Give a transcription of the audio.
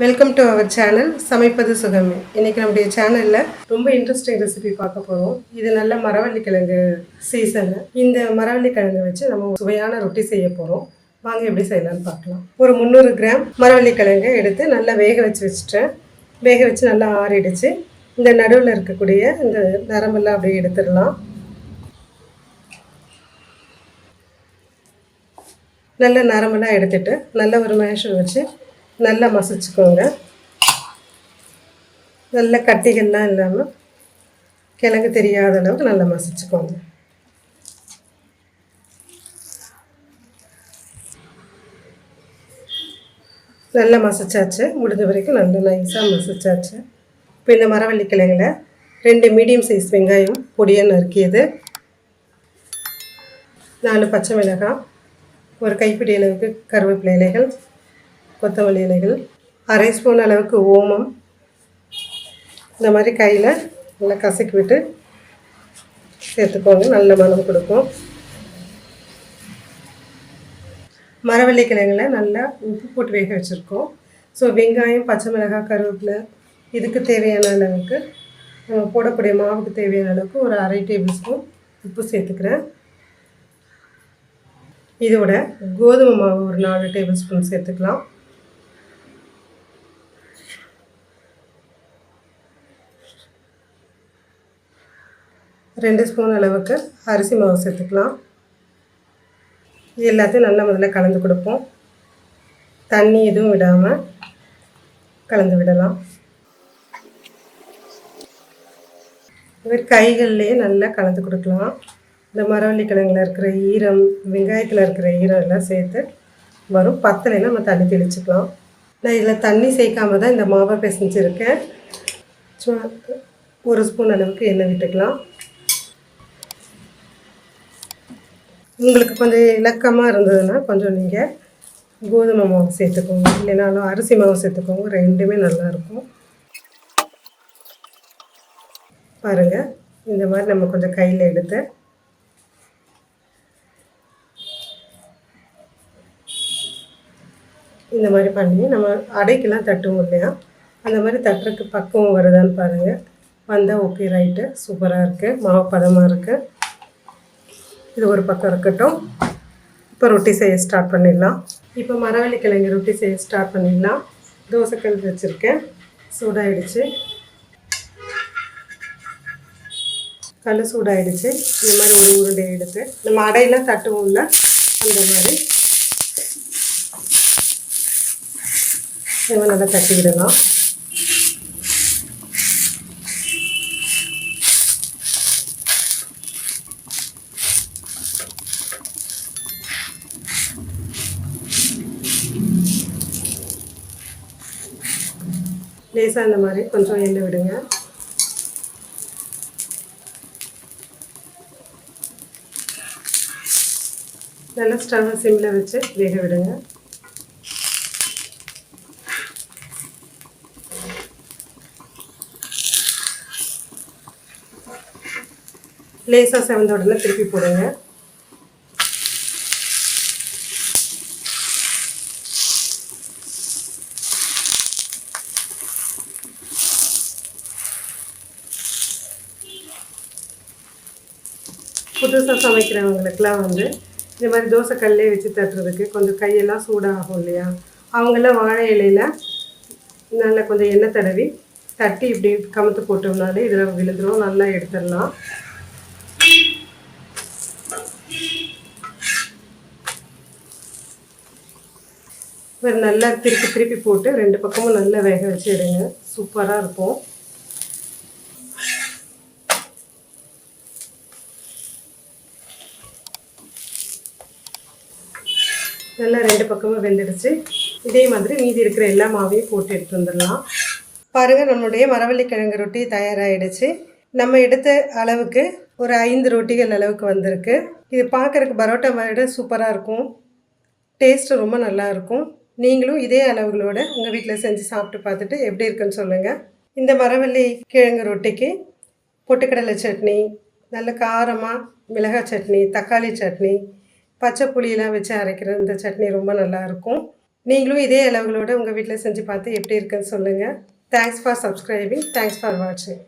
Welcome to our channel சமைப்பது சுகமே. இன்னைக்கு நம்முடைய சேனலில் ரொம்ப இன்ட்ரெஸ்டிங் ரெசிபி பார்க்க போகிறோம் இது நல்ல மரவள்ளி கிழங்கு சீசனு இந்த மரவள்ளி வச்சு நம்ம சுவையான ரொட்டி செய்ய போகிறோம் வாங்க எப்படி செய்யலாம்னு பார்க்கலாம். ஒரு முந்நூறு கிராம் மரவள்ளி எடுத்து நல்லா வேக வச்சு வச்சுட்டேன். வேக வச்சு நல்லா ஆறிடுச்சு. இந்த நடுவில் இருக்கக்கூடிய இந்த நரம்பெல்லாம் அப்படியே எடுத்துடலாம். நல்ல நரம்பெல்லாம் எடுத்துட்டு நல்ல ஒரு மேஷர் வச்சு நல்லா மசிச்சுக்கோங்க. நல்ல கட்டிகள்லாம் இல்லாமல் கிழங்கு தெரியாத அளவுக்கு நல்லா மசிச்சுக்கோங்க. நல்லா மசிச்சாச்சு. முடிஞ்ச வரைக்கும் நல்லா நைஸாக மசிச்சாச்சு. இப்போ இந்த மரவள்ளி கிழங்குல ரெண்டு மீடியம் சைஸ் வெங்காயம் பொடியாக நறுக்கியது. நாலு பச்சை மிளகாய் ஒரு கைப்பிடி அளவுக்கு கருவேப்பிலை இலைகள் கொத்தமல்லி இலைகள் அரை ஸ்பூன் அளவுக்கு ஓமம். இந்த மாதிரி கையில் நல்லா கசக்கி விட்டு சேர்த்துக்கோங்க. நல்ல மனம் கொடுக்கும். மரவள்ளி கிழங்குல நல்லா உப்பு போட்டு வேக வச்சுருக்கோம். ஸோ வெங்காயம் பச்சை மிளகாய் கருவேப்பிலை இதுக்கு தேவையான அளவுக்கு நம்ம போடக்கூடிய மாவுக்கு தேவையான அளவுக்கு ஒரு அரை டேபிள் ஸ்பூன் உப்பு சேர்த்துக்கிறேன். இதோட கோதுமை மாவு ஒரு நாலு டேபிள் ஸ்பூன் சேர்த்துக்கலாம். ரெண்டு ஸ்பூன் அளவுக்கு அரிசி மாவு சேர்த்துக்கலாம். எல்லாத்தையும் நல்லா முதல்ல கலந்து கொடுப்போம். தண்ணி எதுவும் விடாமல் கலந்து விடலாம். இவர் கைகள்லேயே நல்லா கலந்து கொடுக்கலாம். இந்த மரவள்ளி கிழங்குல இருக்கிற ஈரம் வெங்காயத்தில் இருக்கிற ஈரம் எல்லாம் சேர்த்து வரும். பத்தலைன்னா நம்ம தண்ணி தெளிச்சுக்கலாம். நான் இதில் தண்ணி சேர்க்காம தான் இந்த மாவை பிசைஞ்சிருக்கேன். ஒரு ஸ்பூன் அளவுக்கு எண்ணெய் விட்டுக்கலாம். உங்களுக்கு கொஞ்சம் இலக்கமாக இருந்ததுன்னா கொஞ்சம் நீங்கள் கோதுமை மாவு சேர்த்துக்கோங்க. இல்லைனாலும் அரிசி மாவு சேர்த்துக்கோங்க. ரெண்டுமே நல்லாயிருக்கும் பாருங்கள் இந்த மாதிரி நம்ம கொஞ்சம் கையில் எடுத்து இந்த மாதிரி பண்ணி நம்ம அடைக்கெல்லாம் தட்டுவோம் இல்லையா? அந்த மாதிரி தட்டுறதுக்கு பக்குவம் வருதான்னு பாருங்கள் வந்தால் ஓகே ரைட்டு சூப்பராக இருக்குது மாவு பதமாக இருக்குது இது ஒரு பக்கம் இருக்கட்டும். இப்போ ரொட்டி செய்ய ஸ்டார்ட் பண்ணிடலாம். இப்போ மரவள்ளி கிழங்கு ரொட்டி செய்ய ஸ்டார்ட் பண்ணிடலாம். தோசைக்கல் வச்சுருக்கேன். சூடாகிடுச்சு கல் சூடாகிடுச்சு இந்த மாதிரி ஒரு உருண்டை எடுத்து நம்ம அடையெல்லாம் தட்டுவோம்ல அந்த மாதிரி. நம்ம நல்லா தட்டி லேசாக இந்த மாதிரி கொஞ்சம் எண்ணெய் விடுங்க. நல்லா ஸ்டவ் சிம்மில் வச்சு வேக விடுங்க. லேசாக செவந்த உடனே திருப்பி போடுங்க. புதுசாக சமைக்கிறவங்களுக்குலாம் வந்து இந்த மாதிரி தோசை கல்லே வச்சு தட்டுறதுக்கு கொஞ்சம் கையெல்லாம் சூடாகும் இல்லையா? அவங்களாம் வாழை இலையில் நல்லா கொஞ்சம் எண்ணெய் தடவி தட்டி இப்படி கமுத்து போட்டோம்னாலே இதில் விழுந்துரும் நல்லா எடுத்துடலாம். ஒரு நல்லா திருப்பி திருப்பி போட்டு ரெண்டு பக்கமும் நல்லா வேக வச்சு எடுங்க. சூப்பராக இருக்கும். நல்லா ரெண்டு பக்கமும் வெந்துடுச்சு. இதே மாதிரி மீதி இருக்கிற எல்லா மாவையும் போட்டு எடுத்து வந்துடலாம். பாருங்கள் நம்மளுடைய மரவள்ளி கிழங்கு ரொட்டி தயாராகிடுச்சு நம்ம எடுத்த அளவுக்கு ஒரு ஐந்து ரொட்டிகள் அளவுக்கு வந்திருக்கு. இது பார்க்குறக்கு பரோட்டா விட சூப்பராக இருக்கும். டேஸ்ட்டு ரொம்ப நல்லா இருக்கும். நீங்களும் இதே அளவுகளோட உங்கள் வீட்டில் செஞ்சு சாப்பிட்டு பார்த்துட்டு எப்படி இருக்குன்னு சொல்லுங்கள் இந்த மரவள்ளி கிழங்கு ரொட்டிக்கு பொட்டுக்கடலை சட்னி நல்ல காரமாக மிளகாய் சட்னி தக்காளி சட்னி பச்சை புளியெலாம் வச்சு அரைக்கிற இந்த சட்னி ரொம்ப நல்லாயிருக்கும் நீங்களும் இதே அளவுகளோடு உங்கள் வீட்டில் செஞ்சு பார்த்து எப்படி இருக்குன்னு சொல்லுங்கள் thanks for subscribing thanks for வாட்சிங்